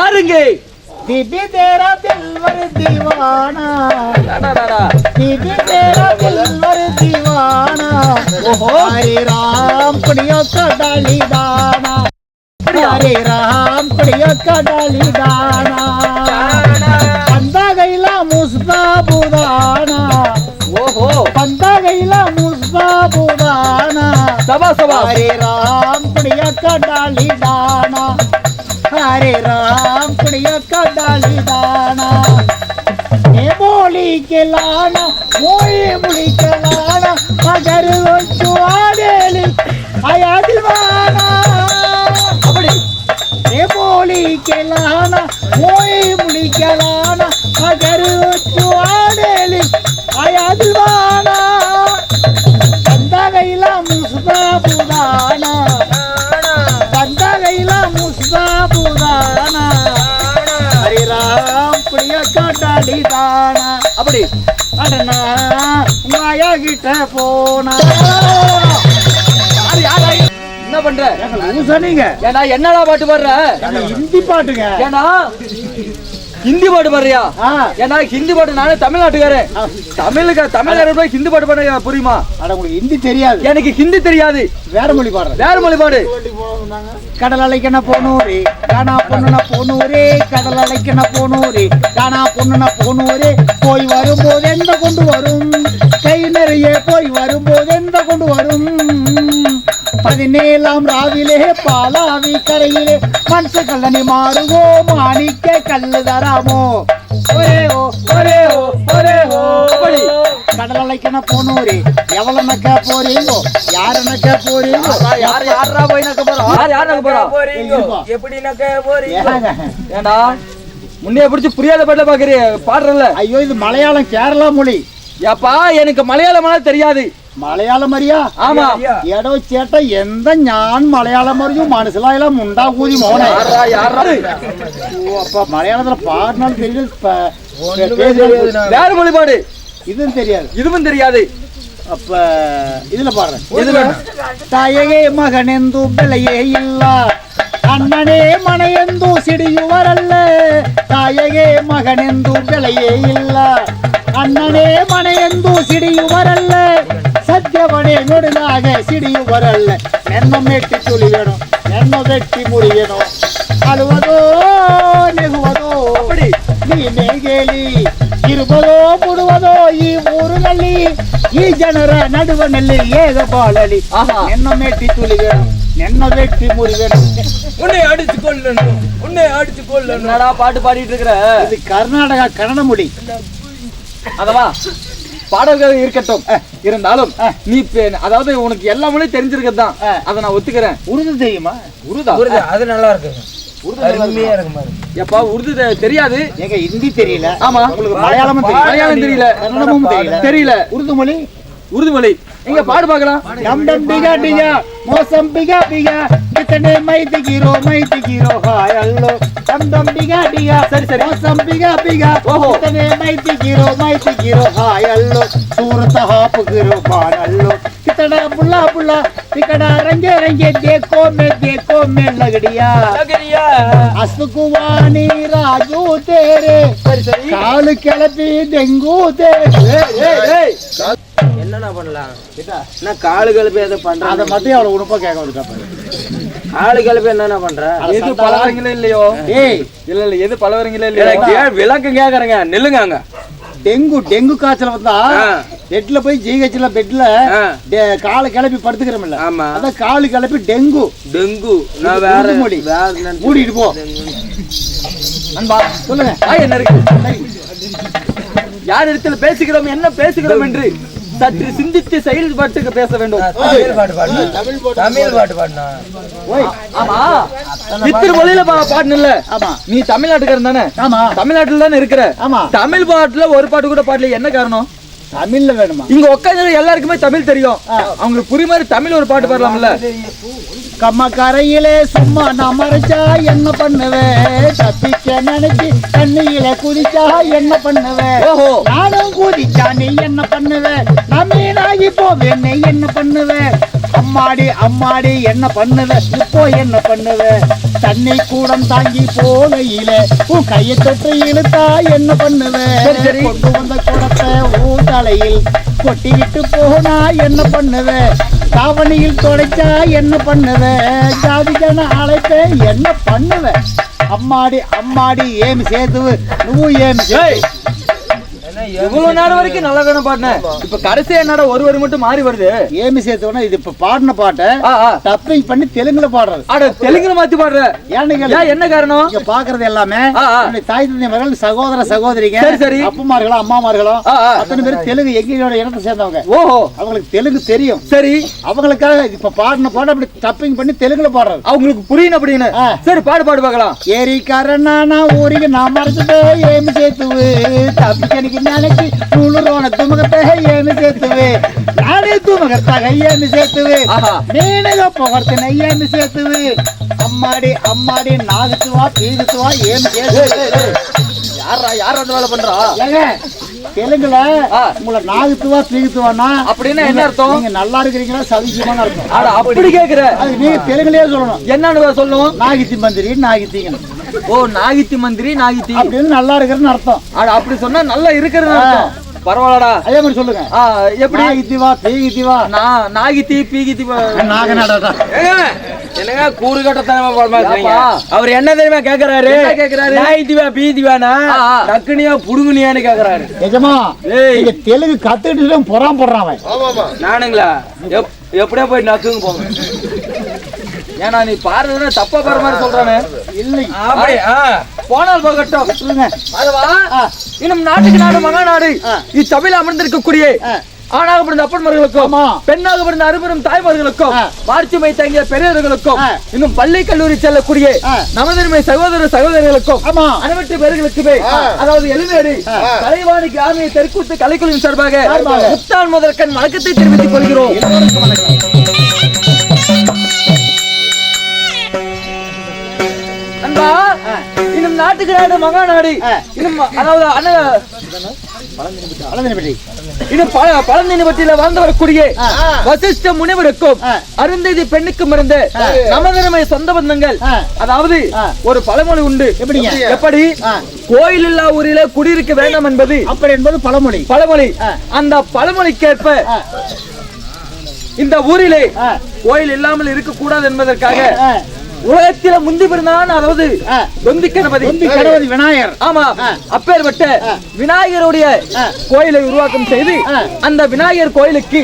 யாருங்க? திபி தேரா தெல்வர் திவானா திபி தேரா தெல்வர் திவானா. ஹரி ராம் குடியோ கடலிதானா. ஹரி ராம் குடியோ கடலிதானா. அந்த கையில முஸ்பா புதானா ஓஹோ. அந்த கையில முஸ்பா புதானா சபா சபா. ஹரி ராம் குடியோ கடலிதானா. हरे राम कुड़िया का डाली दाना ये बोली के लाना वो ये मुड़ी के लाना मगर वो चुआडेली आया दिलवाना अपड़ी ये बोली के लाना वो ये मुड़ी के लाना मगर वो चुआ தானா அப்படி. அண்ணா உங்க ஐயா கிட்ட போனா என்ன பண்ற? சொன்னீங்க ஏன்னா என்னடா பாட்டு பாடுற? ஹிந்தி பாட்டுங்க. ஏன்னா ஹிந்தி பாட்டு பாடுறியா? ஏன்னா ஹிந்தி பாட்டு நானே தமிழ்நாட்டுக்காரன். தமிழுக்கு தமிழ்நாடு போய் ஹிந்தி பாட்டு பாட புரியுமா? ஹிந்தி தெரியாது. எனக்கு ஹிந்தி தெரியாது. வேற மொழி பாடுற வேற மொழி பாடு. கடல் அலைக்கன போனூரே காணா பொண்ணுன போனூரே கடல் அலைக்கன போனூரே காணா பொண்ணுன போனூரே போய் வரும்போது எந்த கொண்டு வரும்? கை நிறைய போய் வரும்போது எந்த கொண்டு வரும்? பதினேழாம் ராவிலே பாலாவி கரையிலே மனுஷ கல்லனை மாறுவோ மாணிக்க கல்லு தராமோ? ஒரே ஓ ஒரே ஓ ஒரே ஓ அப்படி. கடல் அலைக்கன போனூரே எவ்வளவு நக்க போறீங்கோ? யாரு நக்க போறீங்கோ யார் யார் போய் நக்க போறா? யார் யார் நக்க போறா? ஏங்க? ஏண்டா? முன்னே பிடிச்சி புரியாத பாட்டுல பாக்குறிய பாடுறல ஐயோ இது மலையாளம் கேரளா மொழி. ஏப்பா எனக்கு மலையாளம் தெரியாது. മലയാളം അറിയാ എടോ ചേട്ട എന്താ ഞാൻ മലയാളം പറഞ്ഞു മനസ്സിലായാലും ഉണ്ടാകൂതി മോനെ അപ്പൊ മലയാളത്തിലെ പാടിനാൽ തെരിയാത് ഇതും തെരിയാത് ഇതും തെരിയാത് அப்ப இதுல பாடுறேன். இதுல தயகே மகனெந்து பிள்ளையே இல்லா. அண்ணனே மனையெந்து சிடியுவரல்ல தயகே மகனெந்து பிள்ளையே இல்லா. அண்ணனே மனையெந்து சிடியுவரல்ல மெட்டி நொடிதாக சிடியும் வரல மென்மம் மெட்டி துளி வேணும் மென்ம வெட்டி முறியணும் அழுவதோ நெகுவதோ அப்படி. நீ நெகேலி இருபதோ போடுவதோ ஈ ஊரு நல்லி. ஈ ஜனர நடுவ நெல்லி ஏக பாலலி. என்ன மெட்டி துளி வேணும் என்ன வெட்டி முறி வேணும் உன்னை அடிச்சு கொள்ளணும் உன்னை அடிச்சு கொள்ளணும் பாட்டு பாடிட்டு இருக்கிற? இது கர்நாடகா கன்னட மொழி அதவா? பாடல்கள் இருக்கட்டும். இருந்தாலும் நீ அதாவது உனக்கு எல்லா மொழியும் தெரிஞ்சிருக்கிறது தான். அதை நான் ஒத்துக்கிறேன். உருது தெரியுமா உருதா புரியுது அது நல்லா இருக்கு. எப்பா உருது தெரியாது. எங்க ஹிந்தி தெரியல. ஆமா. உங்களுக்கு மலையாளமும் தெரியல. மலையாளம் தெரியல. தெரியல. தெரியல. உருது மொழி உருது மொழி எங்க பாடு பார்க்கலாம். ಮೋಸಂ ಬಿಗ ಬಿಗ ಬಿತ್ತನೆ ಮೈ ತೆಗಿರೋ ಮೈ ತೆಗಿರೋ ಹಾಯಲ್ಲೋ ದಮ್ ಬಿಗ ಬಿಗ ಸರಿ ಸರಿ ಮೋಸಂ ಬಿಗ ಬಿಗ ಬಿತ್ತನೆ ಮೈ ತೆಗಿರೋ ಮೈ ತೆಗಿರೋ ಹಾಯಲ್ಲೋ ಸೂರತ ಹಾಪಗಿರೋ ಬಾನಲ್ಲೋ ಕಿತಡ ಬುಳ್ಳ ಬುಳ್ಳ ఇక్కడ ರಂಗೆ ರಂಗೆ ದೇಕೋ ಮೇ ದೇಕೋ ಮೇ ಲಗಡಿಯಾ ಲಗಡಿಯಾ ಹಸುಕುವಾಣಿ ರಾಜು ತೇರೆ ಸರಿ ಸರಿ ಕಾಲು ಕೆಳಪಿ ದೆಂಗು ತೇರೆ என்னண்ணா பண்ணலாம்? என்ன காலு கலப்பு எதை பண்ற அதை மட்டும் அவ்வளவு உடுப்பா கேட்க வந்துட்டா காலு கலப்பு என்னென்ன பண்ற? எது பலவரங்களே இல்லையோ? ஏய். இல்ல இல்ல எது பலவரங்களே இல்லையோ? விளக்கம் கேக்குறேங்க. நில்லுங்க அங்க. டெங்கு டெங்கு காய்ச்சல வந்தா பெட்ல போய் ஜிஹெச்ல பெட்ல காலை கிளப்பி படுத்துக்கிறோம்ல. அதான் காலு கிளப்பி டெங்கு. டெங்கு. நான் வேற மொழி மூடிட்டு போ. அன்பா சொல்லுங்க. என்ன இருக்கு? யார் இடத்துல பேசுகிறோம் என்ன பேசுகிறோம் என்று? சற்று சிந்தித்து செயல்பட்டு பேச வேண்டும். தமிழ் பாட்டு பாடுனா. தமிழ் பாட்டு ஓய் ஆமா. மொழியில பா பாடணும்ல ஆமா. நீ தமிழ்நாட்டுக்காரன் தானே? ஆமா. தமிழ்நாட்டுல தானே இருக்கிற? ஆமா. தமிழ் பாட்டுல ஒரு பாட்டு கூட பாடல என்ன காரணம்? தமிழ்ல வேணுமா? இங்க உட்காந்து எல்லாருக்குமே தமிழ் தெரியும். அவங்களுக்கு புரிய மாதிரி தமிழ் ஒரு பாட்டு பாடலாம்ல? கம்ம கரையிலே சும்மா நான் மறைச்சா என்ன பண்ணுவேன் தப்பிக்க நினைச்சு தண்ணியில குதிச்சா என்ன பண்ணுவேன் ஓஹோ. நானும் குதிச்சா நீ என்ன பண்ணுவ? நான் மீனாகி போவேன் நீ என்ன பண்ணுவ? அம்மா அம்மாடி அம்மாடி என்ன பண்ணுவ? இப்போ என்ன பண்ணுவ? தண்ணி கூடம் தாங்கி போகையில உன் கையை தொட்டு இழுத்தா என்ன பண்ணுவ. கொண்டு வந்த குடத்தை தலையில் கொட்டிக்கிட்டு போனா என்ன பண்ணுவ? தாவணியில் தொடைச்சா என்ன பண்ணுவ? ஜாதிக்கான அழைப்ப என்ன பண்ணுவ? அம்மாடி அம்மாடி ஏமி சேதுவு நூ ஏமி சேது இவ்வளவு நேரம் வரைக்கும் நல்லா தானே பாடினேன். இப்ப கடைசி என்னடா ஒருவரு மட்டும் மாறி வருது? ஏமி சேர்த்தோட இது இப்ப பாடின பாட்டை டப்பிங் பண்ணி தெலுங்குல பாடுறது. அட தெலுங்குல மாத்தி பாடுற. ஏன்னு என்ன காரணம்? இங்க பாக்குறது எல்லாமே தாய் தந்தை மகள் சகோதர சகோதரிங்க சரி சரி. அப்பமார்களும் அம்மாமார்களும் அத்தனை பேர் தெலுங்கு எங்களோட இடத்தை சேர்ந்தவங்க. ஓஹோ. அவங்களுக்கு தெலுங்கு தெரியும். சரி. அவங்களுக்காக இப்ப பாடின பாட அப்படி டப்பிங் பண்ணி தெலுங்குல பாடுறது. அவங்களுக்கு புரியணும் அப்படின்னு. சரி பாடு பாடு பார்க்கலாம் ஏரி கரணானா ஊருக்கு நான் மறைச்சிட்டோம் ஏமி சேர்த்து தப்பிக்கணிக்கு ಜಾನಕಿ ನೂಲುರೋಣ ತುಮಗತ ಹೆಯ್ಯನು ಸೇತುವೆ ನಾಳೆ ತುಮಗತ ಹೆಯ್ಯನು ಸೇತುವೆ ನೀನಗಪ್ಪ ಹೊರತನ ಹೆಯ್ಯನು ಸೇತುವೆ அம்மாடி அம்மாடி நாகத்துவா பீதுத்துவா ஏன் யாரா யார் அந்த வேலை பண்றா? தெலுங்குல உங்களை நாகத்துவா பீகுத்துவானா அப்படின்னு என்ன அர்த்தம்? நீங்க நல்லா இருக்கிறீங்களா சவிக்கமான அர்த்தம். அப்படி கேக்குற. நீ தெலுங்குலயே சொல்லணும். என்னன்னு சொல்லுவோம் நாகித்தி மந்திரி நாகித்திங்க ஓ நாகித்தி மந்திரி நாகித்தி. அப்படின்னு நல்லா இருக்கிறன்னு அர்த்தம். அட அப்படி சொன்னா நல்லா இருக்கிறது அர்த்தம். பரவாயில்லடா. அதே மாதிரி சொல்லுங்க. ஆ, எப்படி? நாகித்திவா பேகித்திவா நான் நாகித்தி பீகித்தி நாகநாடா என்னங்க கூறு கட்டத்தனமா? அவர் என்ன தெரியுமா கேக்குறாரு? என்ன கேக்குறாரு? நாய்த்திவா பீதிவானா. டக்குனியா புடுங்குனியான்னு கேக்குறாரு. நிஜமா ஏய். நீங்க தெலுங்கு கத்துக்கிட்டு பொறாம போடுறான் அவன். நானுங்களா? எப்- எப்படியா போய் நக்குங்க போங்க ஏன்னா நீ பாடுறதுன்னா தப்பா பாடுற மாதிரி சொல்றானே இல்லை. போனால் போகட்டும் சொல்லுங்க அதுவா ஆ. இன்னும் நாட்டுக்கு நாடு மகா நாடு. இச்சபையில் அமர்ந்திருக்கக்கூடிய. ஆணாக பிறந்த அப்பன்மார்களுக்கும். பெண்ணாக பிறந்த அருபெரும் தாய்மார்களுக்கும். மாட்சிமை தங்கிய பெரியவர்களுக்கும். இன்னும் பள்ளி கல்லூரி செல்லக்கூடிய ஆ. நமதருமை சகோதர சகோதரிகளுக்கும் ஆமா. அனைவற்று பேர்களுக்குமே அதாவது எளிமையடி கலைவாணி கிராமிய தெற்குத்து கலைக்குழுவின் சார்பாக சார்பாக. முத்தாள் முதற்கண் வணக்கத்தை தெரிவித்துக் கொள்கிறோம் இன்னும் நாட்டுக்கு நாடு மகா நாடு. இன்னும் அதாவது அண்ணன் இன்னும் பல பழந்தினிபட்டியில வாழ்ந்து வரக்கூடிய. வசிஷ்ட முனிவருக்கும். அருந்ததி பெண்ணுக்கும் இருந்த நமதருமை சொந்த பந்தங்கள். அதாவது. ஒரு பழமொழி உண்டு? எப்படி ஆ. கோயில் இல்லா ஊரில குடியிருக்க வேண்டாம் என்பது அப்படி என்பது பழமொழி பழமொழி. அந்த பழமொழிக்கேற்ப. இந்த ஊரிலே. கோயில் இல்லாமல் இருக்க கூடாது என்பதற்காக. உலகத்தில முந்தி பிறந்தான் அதாவது. தொந்தி கணபதி விநாயகர் ஆமா. அப்பேற்பட்ட. விநாயகருடைய. கோயிலை உருவாக்கம் செய்து. அந்த விநாயகர் கோயிலுக்கு.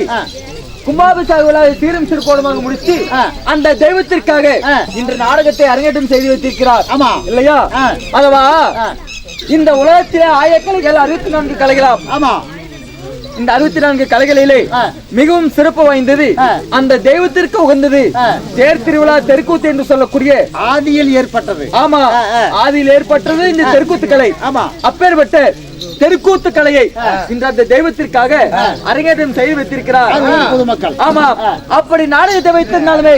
கும்பாபிஷேக விழாவை சீரும் சிறுகோணமாக முடித்து. அந்த தெய்வத்திற்காக. இன்று நாடகத்தை அரங்கேற்றம் செய்து வைத்திருக்கிறார் ஆமா. இல்லையா. அதுவா. இந்த உலகத்திலே ஆயக்கலைகள் அறுபத்தி நான்கு கலைகளாம் ஆமா இந்த அறுபத்தி நான்கு கலைகளிலே. மிகவும் சிறப்பு வாய்ந்தது. அந்த தெய்வத்திற்கு உகந்தது. தேர் திருவிழா தெருக்கூத்து என்று சொல்லக்கூடிய ஆதியில் ஏற்பட்டது ஆமா. ஆதியில் ஏற்பட்டது இந்த தெருக்கூத்து கலை ஆமா அப்பேற்பட்ட தெருக்கூத்து கலையை இன்று அந்த தெய்வத்திற்காக அரங்கேற்றம் செய்து வைத்திருக்கிறார் பொதுமக்கள் ஆமா. அப்படி நாடகத்தை வைத்திருந்தாலுமே.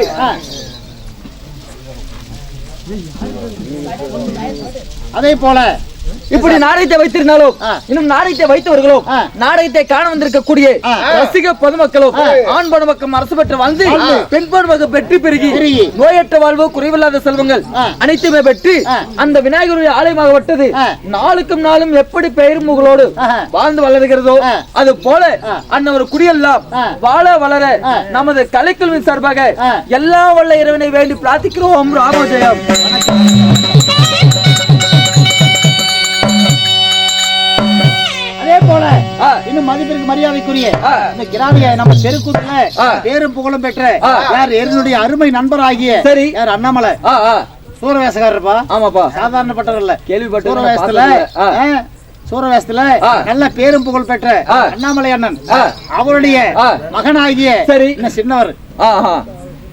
அதே போல இப்படி நாடகத்தை வைத்திருந்தாலும். இன்னும் நாடகத்தை வைத்தவர்களும். நாடகத்தை காண வந்திருக்கக்கூடிய. ரசிக பொதுமக்களும் ஆண் பொதுமக்கள் அரசு பெற்று வாழ்ந்து. பெண் பொதுமக்கள் பெற்று பெருகி. நோயற்ற வாழ்வு குறைவில்லாத செல்வங்கள். அனைத்துமே பெற்று. அந்த விநாயகருடைய ஆலயமாகப்பட்டது ஆ. நாளுக்கும் நாளும் எப்படி பெயரும் புகழோடு ஆஹா. வாழ்ந்து வளர்கிறதோ. அது போல. அந்த ஒரு குடியெல்லாம். வாழ வளர. நமது கலைக்குழுவின் சார்பாக. எல்லா வல்ல இறைவனை வேண்டி பிரார்த்திக்கிறோம் ராமஜெயம் அதே போல ஆ. இன்னும் மதிப்பிற்கு மரியாதைக்குரிய ஆ. இந்த கிராமிய நம்ம தெருக்கூத்துல ஆ. பேரும் புகழும் பெற்ற ஆ. யார் என்னுடைய அருமை நண்பராகிய சரி. யார் அண்ணாமலை ஆமாப்பா சாதாரணப்பட்டவர் இல்ல கேள்விப்பட்டு சூரவேசத்துல சூரவேசத்துல. நல்ல பேரும் புகழ் பெற்ற. அண்ணாமலை அண்ணன். அவருடைய. மகனாகிய சரி. சின்னவர்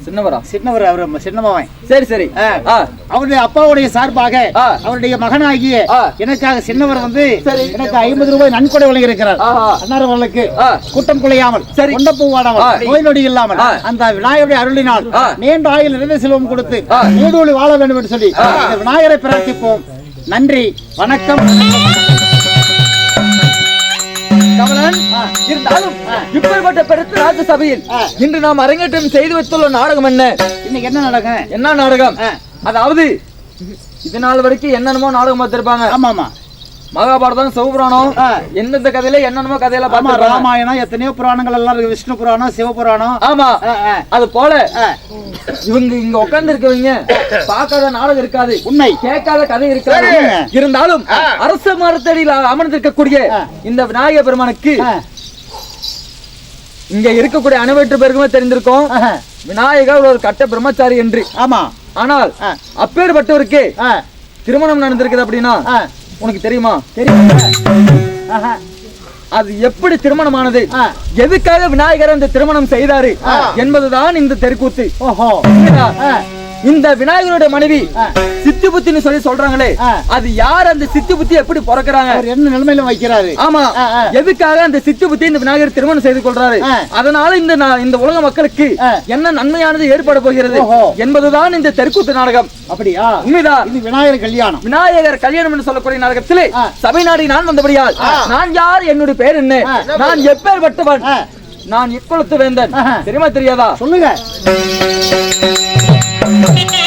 சின்னவரா சின்னவர் அவர் சின்னமவன் சரி சரி அவருடைய அப்பாவுடைய சார்பாக. அவருடைய மகனாகிய. எனக்காக சின்னவர் வந்து. எனக்கு ஐம்பது ரூபாய் நன்கொடை வழங்கியிருக்கிறார். அன்னார் அவர்களுக்கு. குட்டம் குலையாமல் சரி. கொண்டப்பூ ஆ. வாடாமல் நோய் நொடி இல்லாமல். அந்த விநாயகருடைய அருளினால். நீண்ட ஆயுள் நிறைந்த செல்வம் கொடுத்து ஆ. நீடூழி வாழ வேண்டும் என்று சொல்லி விநாயகரை பிரார்த்திப்போம் நன்றி வணக்கம் கமலன். இருந்தாலும் ஆ. இப்பேற்பட்ட பெருத்த ராஜ சபையில் ஆ. இன்று நாம் அரங்கேற்றம் செய்து வைத்துள்ள நாடகம் என்ன இன்னைக்கு என்ன நடக்கும் என்ன நாடகம். அதாவது இது நாள் வரைக்கும் என்னென்னமோ நாடகம் பார்த்திருப்பாங்க ஆமா ஆமா மகாபாரதம் சிவபுராணம். எந்தெந்த கதையில என்னென்னமோ கதையில பார்த்திருப்பாங்க ராமாயணம் எத்தனையோ புராணங்கள் எல்லாம் இருக்கு. விஷ்ணு புராணம் சிவபுராணம். ஆமா. அது போல. இவங்க இங்க உட்கார்ந்து இருக்கவங்க பார்க்காத நாடகம் இருக்காது. உண்மை. கேட்காத கதை இருக்காது. இருந்தாலும் அரச மரத்தடியில் அமர்ந்திருக்கக்கூடிய. இந்த விநாயக பெருமானுக்கு இங்க இருக்கக்கூடிய அனைவற்று பேருக்குமே தெரிந்திருக்கும். விநாயகர் ஒரு கட்ட பிரம்மச்சாரி என்று. ஆமா. ஆனால். அப்பேற்பட்டவருக்கு திருமணம் நடந்திருக்குது அப்படின்னா உனக்கு தெரியுமா? தெரியும். அது எப்படி திருமணமானது? ஆ. எதுக்காக விநாயகர் அந்த திருமணம் செய்தாரு? என்பதுதான் இந்த தெருக்கூத்து. ஓஹோ. இந்த விநாயகரோட மனைவி. சித்து புத்தின்னு சொல்லி சொல்றாங்களே. அது யார் அந்த சித்து புத்தி எப்படி பிறக்கறாங்க என்ன நிலைமையில வைக்கிறாரு ஆமா. எதுக்காக அந்த சித்து புத்தி இந்த விநாயகர் திருமணம் செய்து கொள்றாரு. அதனால இந்த இந்த உலக மக்களுக்கு. என்ன நன்மையானது ஏற்பட போகிறது. என்பதுதான் இந்த தெருக்கூத்து நாடகம் அப்படியா உண்மைதான் இது விநாயகர் கல்யாணம் விநாயகர் கல்யாணம் என்று சொல்லக்கூடிய நாடகத்திலே. சபை நாடி நான் வந்தபடியால் நான் யார் என்னுடைய பேர் என்ன. நான் எப்பேற்பட்டவன் நான் இக்குளத்து வேந்தன். தெரியுமா தெரியாதா சொல்லுங்க Thank you.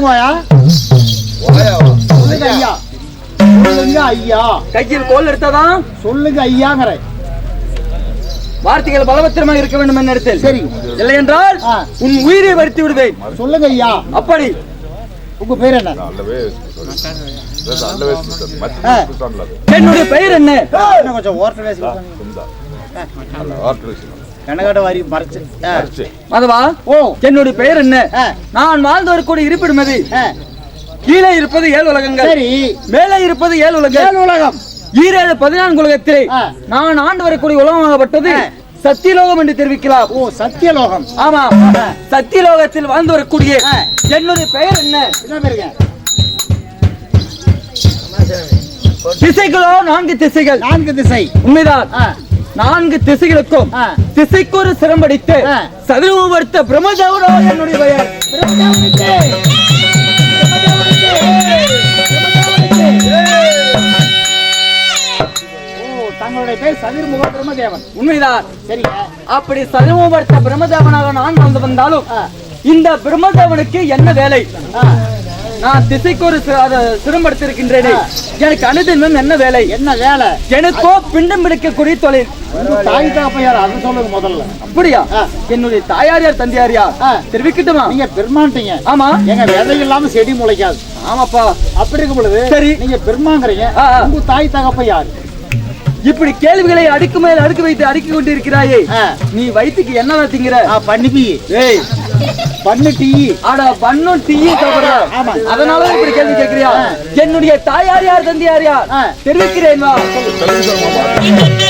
சொல்லுங்கயா சொல்லுங்க ஐயா சொல்லுங்க ஐயா கையில் கோல் எடுத்தாதான் சொல்லுங்க ஐயாங்கிற வார்த்தைகள் பலவத்திரமாக இருக்க வேண்டும் என்னிடத்தில் சரி. இல்லை என்றால். உன் உயிரை வருத்தி விடுவேன். சொல்லுங்க ஐயா அப்படி. உங்க பேர் என்ன? என்னுடைய பெயர் என்ன? கொஞ்சம் ஓரத்தில் பேசி கனகாட்ட வாரி மறைச்சு. அதுவா ஓ. என்னுடைய பெயர் என்ன. நான் வாழ்ந்து வரக்கூடிய இருப்பிடம். கீழே இருப்பது ஏழு உலகங்கள். சரி. மேலே இருப்பது ஏழு உலகம் ஏழு உலகம். ஈரேழு பதினான்கு உலகத்திலே. நான் ஆண்டு வரக்கூடிய உலகமாகப்பட்டது. சத்தியலோகம் என்று தெரிவிக்கலாம். ஓ சத்தியலோகம். ஆமா. சத்தியலோகத்தில் வாழ்ந்து வரக்கூடிய. என்னுடைய பெயர் என்ன? திசைகளோ நான்கு திசைகள். நான்கு திசை. உண்மைதான். நான்கு திசைகளுக்கும் திசைக்கொரு சிரம்படித்து சதுரவர்த்த பிரம்மதௌரோ என்னுடைய பெயர் தங்களுடைய பேர் சதுர்முக பிரம்மதேவன். உண்மைதான். சரி. அப்படி சதுர்முகர்த்த பிரம்மதேவனாக நான் வந்து வந்தாலும் இந்த பிரம்மதேவனுக்கு என்ன வேலை? நான் திசைக்கு ஒரு சிரமப்படுத்திருக்கின்றேனே. எனக்கு அனுதினம் என்ன வேலை? என்ன வேலை? எனக்கோ பிண்டம் பிடிக்கக்கூடிய தொழில். தாய் தாப்பையார் அது சொல்லுங்க முதல்ல. அப்படியா. என்னுடைய தாயார் யார் தந்தையார் யார். தெரிவிக்கட்டுமா? நீங்க பெருமான்ட்டீங்க. ஆமா. எங்க விதை இல்லாம செடி முளைக்காது. ஆமாப்பா. அப்படி இருக்கும் பொழுது சரி. நீங்க பெருமாங்கிறீங்க. உங்க தாய் தகப்ப யாரு இப்படி கேள்விகளை அடுக்கு மேல் அடுக்கு வைத்து அடுக்கி கொண்டிருக்கிறாயே. நீ வயிற்றுக்கு என்ன திங்கிற பண்ணி ஏய் பண்ணு டீ. ஆடா பண்ணும் டீ சாப்பிடுற ஆமா. அதனால இப்படி கேள்வி கேட்கிறியா. என்னுடைய தாயார் யார் தந்தையார் யார். தெரிவிக்கிறேன் வா. சொல்லுங்க சார்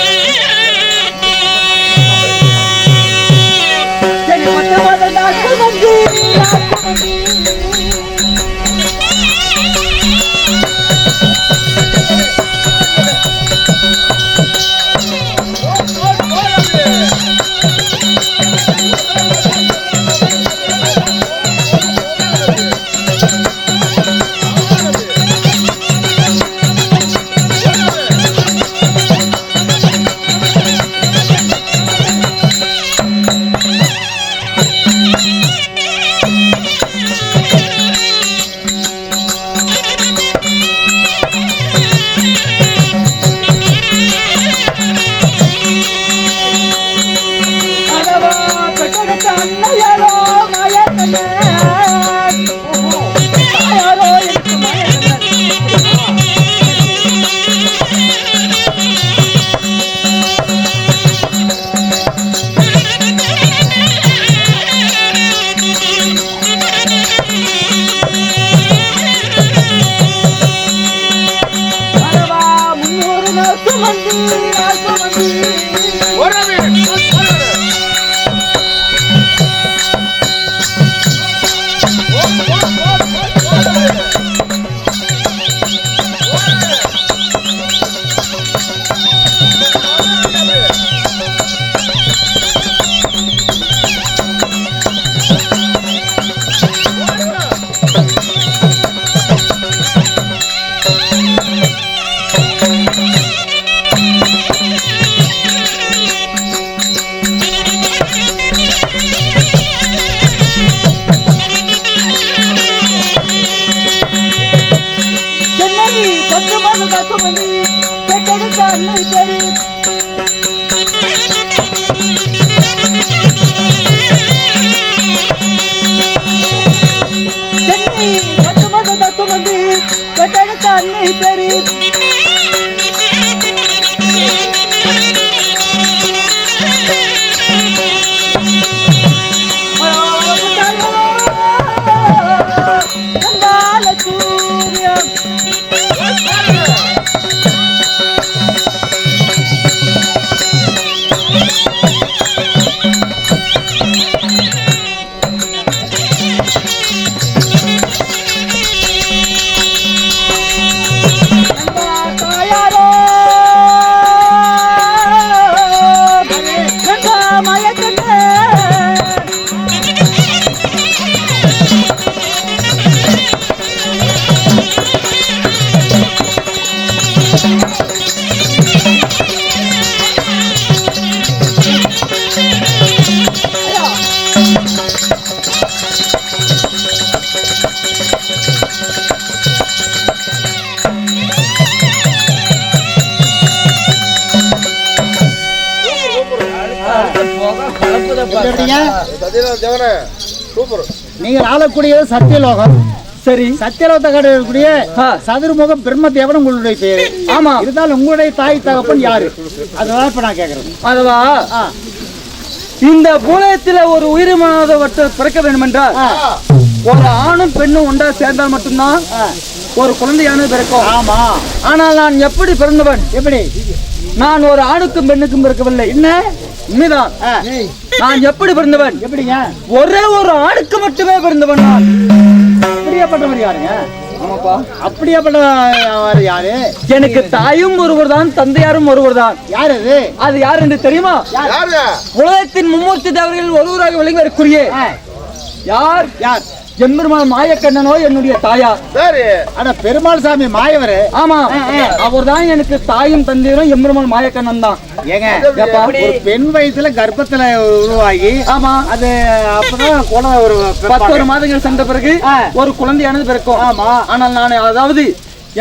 எப்படிங்க? சத்யநாத் தேவனே சூப்பர் நீங்க ஆளக்கூடியது சத்தியலோகம். சரி. சத்தியலோகத்தை கடை இருக்கக்கூடிய. சதுர்முகம் பிரம்மதேவன் உங்களுடைய பேரு ஆமா. இருந்தாலும் உங்களுடைய தாய் தகப்பன் யாரு? அதுதான் இப்ப நான் கேக்குறேன். அதுவா? இந்த பூலயத்துல ஒரு உயிரினமானவற்றை பிறக்க வேண்டும் என்றால் ஒரு ஆணும் பெண்ணும் ஒன்றா சேர்ந்தால் மட்டும்தான். ஒரு குழந்தையானது பிறக்கும். ஆமா. ஆனால் நான் எப்படி பிறந்தவன்? எப்படி? நான் ஒரு ஆணுக்கும் பெண்ணுக்கும் பிறக்கவில்லை. என்ன? உண்மைதான். நான் எப்படி பிறந்தவன்? எப்படிங்க? ஒரே ஒரு ஆணுக்கு மட்டுமே பிறந்தவன் நான். அப்படியாப்பட்டவர் யாருங்க? ஆமாப்பா. அப்படியாப்பட்டவர் யாரு? எனக்கு தாயும் ஒருவர் தான் தந்தையாரும் ஒருவர் தான் யார் அது? அது யார் என்று தெரியுமா? உலகத்தின் மும்மூர்த்தி தேவர்கள் ஒருவராக விளங்கி வரக்கூடிய ஆ, யார்? யார்? எம்பெருமான் மாயக்கண்ணனோ என்னுடைய தாயார். சரி. ஆனா பெருமாள் சாமி மாயவரு. ஆமா. அவர்தான் எனக்கு தாயும் தந்தையரும் எம்பெருமான் மாயக்கண்ணன் தான். ஏங்க? ஒரு பெண் வயசுல கர்ப்பத்துல உருவாகி ஆமா. அது அப்பதான் குழந்தை ஒரு பத்தொரு மாதங்கள் சென்ற பிறகு. ஒரு குழந்தையானது பிறக்கும். ஆமா. ஆனால் நான் அதாவது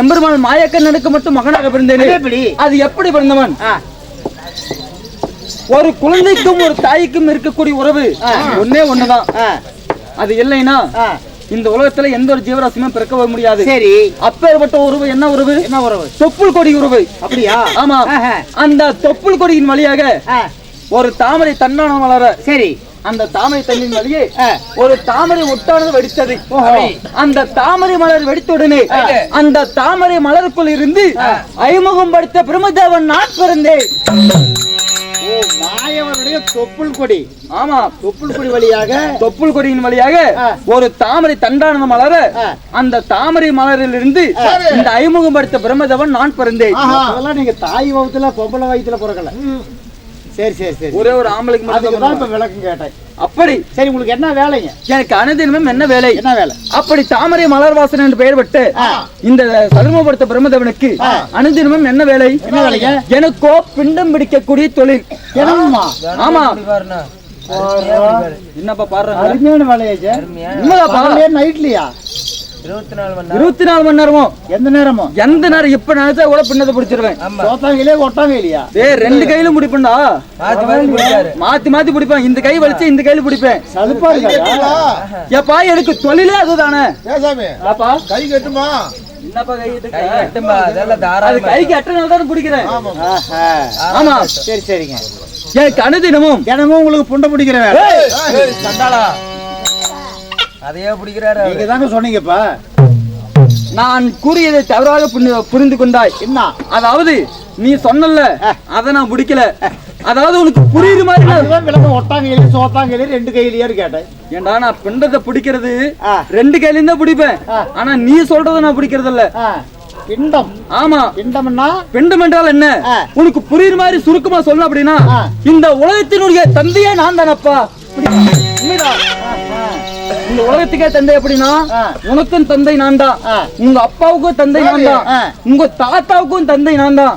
எம்பெருமான் மாயக்கண்ணனுக்கு மட்டும் மகனாக பிறந்தேன். அது எப்படி? அது எப்படி பிறந்தவன்? ஒரு குழந்தைக்கும் ஒரு தாய்க்கும் இருக்கக்கூடிய உறவு ஒன்னே ஒண்ணுதான். அது இல்லைன்னா. இந்த உலகத்துல எந்த ஒரு ஜீவராசியுமே பிறக்க முடியாது. சரி. அப்பேற்பட்ட உறவு என்ன உறவு என்ன உறவு? தொப்புள் கொடி உறவு அப்படியா? ஆமா. அந்த தொப்புள் கொடியின் வழியாக ஒரு தாமரை தன்னான வளர. சரி. அந்த தாமரை தண்ணின் வழியே. ஒரு தாமரை ஒட்டானது வெடித்தது. அந்த தாமரை மலர் வெடித்த உடனே அந்த தாமரை மலருக்குள் இருந்து ஐமுகம் படுத்த பிரம்மதேவன் நான் பிறந்தேன். ஓ மாயவருடைய தொப்புள் கொடி. ஆமா. தொப்புள் கொடி வழியாக? தொப்புள் கொடியின் வழியாக. ஒரு தாமரை தண்டானது மலர. அந்த தாமரை மலரில் இருந்து இந்த ஐமுகம் படுத்த பிரம்மதேவன் நான் பிறந்தேன். அதெல்லாம் நீங்க தாய் வகுத்துல பொம்பளை வயித்துல பிறக்கல. சரி சரி சரி. ஒரே ஒரு ஆம்பளைக்கு மட்டும் விளக்கம் கேட்டேன். அப்படி சரி உங்களுக்கு என்ன வேலைங்க? எனக்கு அனுதினமும் என்ன வேலை? என்ன வேலை? அப்படி தாமரை மலர் வாசன் என்று பெயர் விட்டு இந்த சதுர்மபடுத்த பிரம்மதேவனுக்கு அனுதினமும் என்ன வேலை? என்ன வேலைங்க? எனக்கோ பிண்டம் பிடிக்கக்கூடிய தொழில். ஆமா. என்னப்பா பாரு அருமையான பகல்லையா நைட்லயா இருபத்தி நாலு மணி நேரம். நேரமும் எந்த நேரமும் எந்த நேரம்? இப்ப நினைச்சா கூட பின்னத்தை பிடிச்சிருவேன். ஆமா. சோத்தாங்கிலே ஒட்டாங்கிலியா டேய் ரெண்டு கையிலும் பிடிப்பேன்டா. மாத்தி மாத்தி பிடிக்காரு மாத்தி மாத்தி பிடிப்பேன். இந்த கை வலிச்சு இந்த கையில பிடிப்பேன். சலுப்பா ஏப்பா எனக்கு தொழிலே அதுதானே. கை கட்டுமா? என்னப்பா கை இது? கை கட்டும்பா அதெல்லாம் அது தாராளமா கைக்கு எட்டனால தான் பிடிக்கிறேன். ஆஹா. ஆமா சரி சரிங்க. எனக்கு அனுதினமும் தினமும். உங்களுக்கு புண்டை பிடிக்கிற வேலை ஏய், சண்டாளா. அதையே பிடிக்கிறாரு. நீங்க தாங்க சொன்னீங்கப்பா. நான் கூறியதை தவறாக புரிந்து- கொண்டாய். என்ன? அதாவது நீ சொன்னல அத நான் பிடிக்கல அதாவது உனக்கு புரியுற மாதிரி விளக்கம். ஒட்டாங்கிலே சோத்தாங்கிலே ரெண்டு கையிலேயே கேட்டேன். ஏன்டா நான் பிண்டத்தை பிடிக்கிறது. ரெண்டு கையில தான் பிடிப்பேன். ஆனா நீ சொல்றத நான் பிடிக்கிறது இல்ல பிண்டம். ஆமா. பிண்டம்னா? பிண்டம் என்றால் என்ன. உனக்கு புரியுற மாதிரி சுருக்கமா சொல்ல அப்படின்னா. இந்த உலகத்தினுடைய தந்தையே நான் தானப்பா. உண்மைதான் இந்த உலகத்துக்கே தந்தை அப்படின்னா ஆ. உனக்கும் தந்தை நான் தான். உங்க அப்பாவுக்கும் தந்தை நான் தான். உங்க தாத்தாவுக்கும் தந்தை நான் தான்.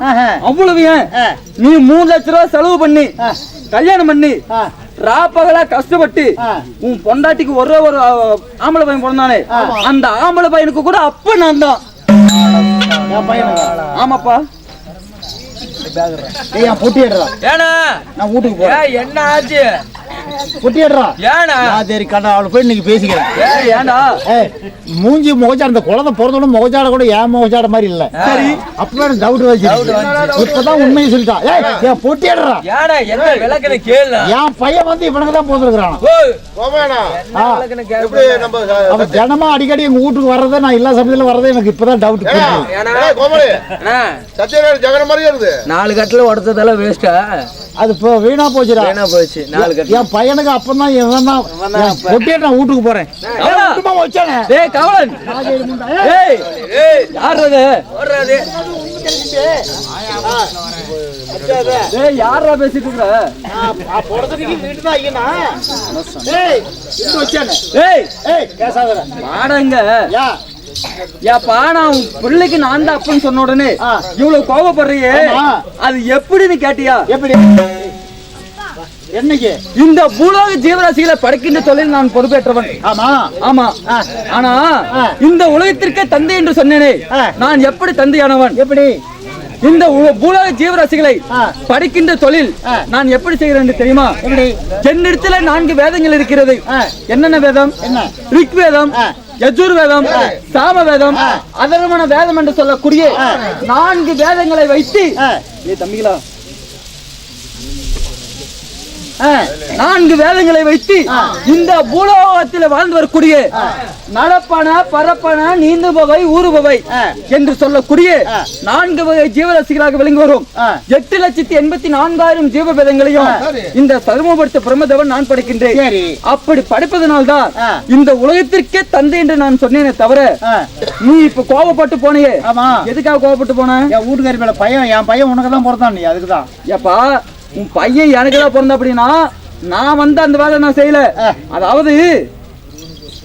அவ்வளவு ஏன். நீ மூணு லட்ச ரூபாய் செலவு பண்ணி. கல்யாணம் பண்ணி ராப்பகலா கஷ்டப்பட்டு. உன் பொண்டாட்டிக்கு ஒரே ஒரு ஆம்பளை பையன் பிறந்தானே. அந்த ஆம்பளை பையனுக்கு கூட அப்ப நான் தான். ஆமாப்பா. நான் வீட்டுக்கு போறேன். என்ன ஆச்சு? நான் சரி கண்டா அவளை போய் இன்னைக்கு பேசிக்கிறேன். ஏய், மூஞ்சி முகச்சாட இந்த குழந்தை பிறந்தோட முகச்சாட கூட ஏன் முகச்சாட மாதிரி இல்ல? சரி. அப்பவே எனக்கு டவுட் வந்துச்சு இப்பதான் உண்மையை சொல்லிட்டான் ஏய் என் பொட்டிடுறா என்ன கேளு. என் பையன் வந்து இவனுக்கு தான் நம்ம அவன் தினமா அடிக்கடி எங்க வீட்டுக்கு வர்றதை நான் எல்லா சமயத்துல வர்றதை எனக்கு இப்பதான் டவுட் ஏடா? ஏடா, நாலு கட்டில உடச்சதெல்லாம் வேஸ்டா அது வீணா போச்சுடா. வேணா போச்சு. நாலு கட்டில என் பையனுக்கு அப்பதான் இவன் தான் பொட்டிட்டு நான் வீட்டுக்கு போறேன். வச்சானே? கவலன். ஏய், ஏய் ஏய். யார் அது? ஓடுறாது டேய் யாரா பேசிட்டு இருக்கற நான் பிறந்ததுக்கு வீட்டு தான் ஐயனா. ஏய், இங்க வச்சானே. ஏய். ஏய், பேசாதடா. வாடங்க யா, ஏப்பா நான் உன் பிள்ளைக்கு நான் தான் அப்பன்னு சொன்ன உடனே. இவ்வளவு கோவப்படுறியே. அது எப்படின்னு கேட்டியா? எப்படி என்னைக்கு இந்த பூலோக ஜீவராசிகளை படைக்கின்ற தொழில் நான் பொறுப்பேற்றவன். ஆமா. ஆமா. ஆனா. இந்த உலகத்திற்கே தந்தை என்று சொன்னேனே. நான் எப்படி தந்தையானவன்? எப்படி? இந்த பூலோக ஜீவராசிகளை. படிக்கின்ற தொழில். நான் எப்படி செய்கிறேன் என்று தெரியுமா? என்னிடத்துல நான்கு வேதங்கள் இருக்கிறது. என்னென்ன வேதம்? என்ன? ரிக் வேதம் ஆ. யஜுர் வேதம் சாம வேதம் அதர்வன வேதம் என்று சொல்லக்கூடிய நான்கு வேதங்களை வைத்து ஏ தம்பிகளா நான்கு வேதங்களை வைத்து இந்த பூலோகத்தில் வாழ்ந்து வரக்கூடிய நடப்பன பரப்பன நீந்துபவை ஊறுபவை. என்று சொல்லக்கூடிய. நான்கு வகை ஜீவராசிகளாக விளங்கி வரும். எட்டு லட்சத்தி எண்பத்தி நான்காயிரம் ஜீவ வேதங்களையும் இந்த சர்மபடுத்த பிரம்மதேவன் நான் படிக்கின்றேன். அப்படி படிப்பதனால்தான் ஆ. இந்த உலகத்திற்கே தந்தை என்று நான் சொன்னேனே தவிர நீ இப்ப கோபப்பட்டு போனையே. ஆமா. எதுக்காக கோபப்பட்டு போன? என் வீட்டுக்காரி மேல பையன் என் பையன் உனக்கு தான் பிறந்தான் நீ அதுக்கு தான் ஏப்பா உன் பையன் எனக்கு தான் பிறந்த அப்படின்னா நான் வந்து அந்த வேலை நான் செய்யல. அதாவது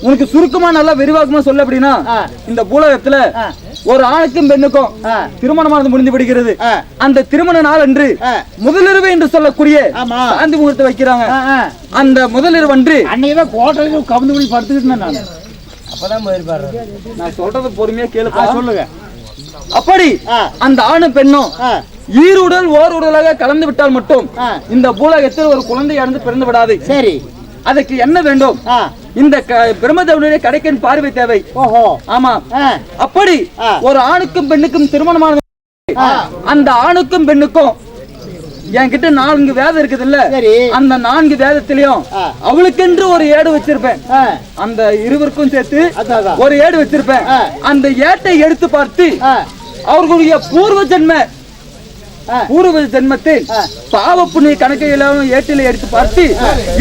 உனக்கு சுருக்கமா நல்லா விரிவாக்கமா சொல்ல அப்படின்னா. இந்த பூலகத்துல. ஒரு ஆணுக்கும் பெண்ணுக்கும். திருமணமானது முடிந்து விடுகிறது. அந்த திருமண நாள் அன்று. முதலிரவு என்று சொல்லக்கூடிய. சாந்தி முகூர்த்தம் வைக்கிறாங்க. அந்த முதலிரவு அன்று அன்னைக்கு தான் கோட்டையில கவுந்து பண்ணி படுத்துக்கிட்டு நான் அப்பதான் போயிருப்பாரு நான் சொல்றது பொறுமையா கேளுப்பா சொல்லுங்க அப்படி. அந்த ஆணும் பெண்ணும் ஈருடல் ஓர் உடலாக கலந்து விட்டால் மட்டும். இந்த பூலகத்தில் ஒரு குழந்தை இறந்து பிறந்து விடாது சரி அதுக்கு என்ன வேண்டும் இந்த பிரம்மதேவனுடைய கடைக்கன் பார்வை தேவை ஓஹோ ஆமா அப்படி. ஒரு ஆணுக்கும் பெண்ணுக்கும் திருமணமானது ஆ. அந்த ஆணுக்கும் பெண்ணுக்கும் என்கிட்ட நான்கு வேதம் இருக்குது இல்ல சரி. அந்த நான்கு வேதத்திலையும். அவளுக்கென்று ஒரு ஏடு வச்சிருப்பேன் அந்த இருவருக்கும் சேர்த்து. ஒரு ஏடு வச்சிருப்பேன். அந்த ஏட்டை எடுத்து பார்த்து அவர்களுடைய பூர்வ ஜென்ம. பூர்வ ஜென்மத்தில். பாவ புண்ணிய கணக்கையெல்லாம் ஏட்டில எடுத்து பார்த்து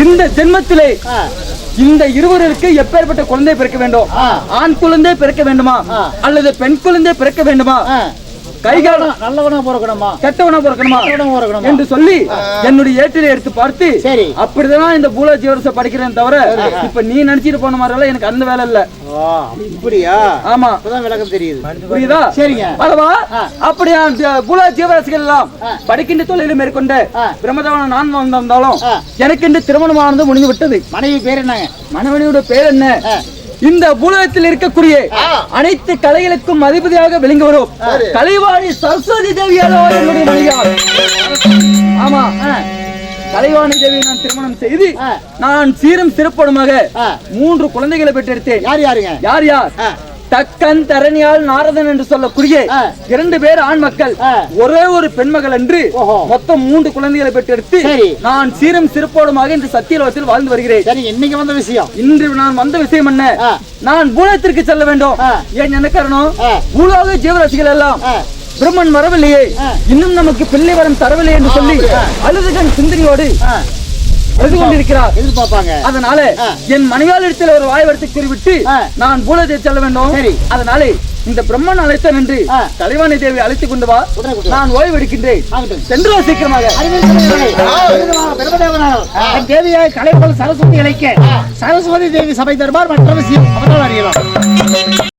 இந்த ஜென்மத்திலே இந்த இருவருக்கு எப்பேற்பட்ட குழந்தை பிறக்க வேண்டும். ஆண் குழந்தை பிறக்க வேண்டுமா. அல்லது பெண் குழந்தை பிறக்க வேண்டுமா? கைகால நல்லவனா பிறக்கணுமா கெட்டவனா பிறக்கணுமா பிறக்கணுமா என்று சொல்லி என்னுடைய ஏட்டில எடுத்து பார்த்து சரி. அப்படிதான் இந்த பூலா ஜீவரச படிக்கிறேன் தவிர இப்ப நீ நினைச்சிட்டு போன மாதிரி எல்லாம் எனக்கு அந்த வேலை இல்ல ஓ இப்படியா ஆமா இப்பதான் விளக்கம் தெரியுது புரியுதா சரிங்க. அல்லவா. அப்படியா பூலா ஜீவராசிகள் எல்லாம். படிக்கின்ற தொழிலை மேற்கொண்ட. பிரம்மதவன நான் வந்தாலும் ஆ. எனக்கென்று திருமணமானது முடிந்து விட்டது மனைவி பேர் என்னங்க மனைவனியோட பேர் என்ன. இந்த பூலகத்தில் இருக்கக்கூடிய அனைத்து கலைகளுக்கும் அதிபதியாக விளங்கி வரும் கலைவாணி சரஸ்வதி தேவியாலோ என்னுடைய மனைவியார். ஆமா. கலைவாணி தேவியை நான் திருமணம் செய்து. நான் சீரும் சிறப்புடமாக. மூன்று குழந்தைகளை பெற்றெடுத்தேன். யார் யாருங்க? யார் யார். தக்கன் தரணியால் நாரதன் என்று சொல்லக்கூடிய. இரண்டு பேர் ஆண் மக்கள். ஒரே ஒரு பெண்மகள் என்று. மொத்தம் மூன்று குழந்தைகளை பெற்றெடுத்து. நான் சீரும் சிறப்போடுமாக இந்த சத்தியலோகத்தில் வாழ்ந்து வருகிறேன் இன்னைக்கு வந்த விஷயம் இன்று நான் வந்த விஷயம் என்ன. நான் பூலகத்திற்கு செல்ல வேண்டும். ஏன் என்ன காரணம். பூலோக ஜீவராசிகள் எல்லாம். பிரம்மன் வரவில்லையே. இன்னும் நமக்கு பிள்ளை வரம் தரவில்லை என்று சொல்லி அழுதுகன் சிந்தனையோடு அழுது கொண்டிருக்கிறார் எதிர்பார்ப்பாங்க. அதனால. என் மனைவியால் இடத்தில் ஒரு வாய்வரத்தை கூறிவிட்டு. நான் பூலகத்தை செல்ல வேண்டும். சரி. அதனாலே இந்த பிரம்மன் அழைத்தன் என்று ஆ. கலைவாணி தேவி அழைத்துக் கொண்டு வா. நான் ஓய்வு எடுக்கின்றேன் சென்று சீக்கிரமாக. தேவியாய் கலைபோல் சரஸ்வதி அழைக்க. சரஸ்வதி தேவி சபை தருமார் மற்ற விஷயம் அவர்கள் அறியலாம்.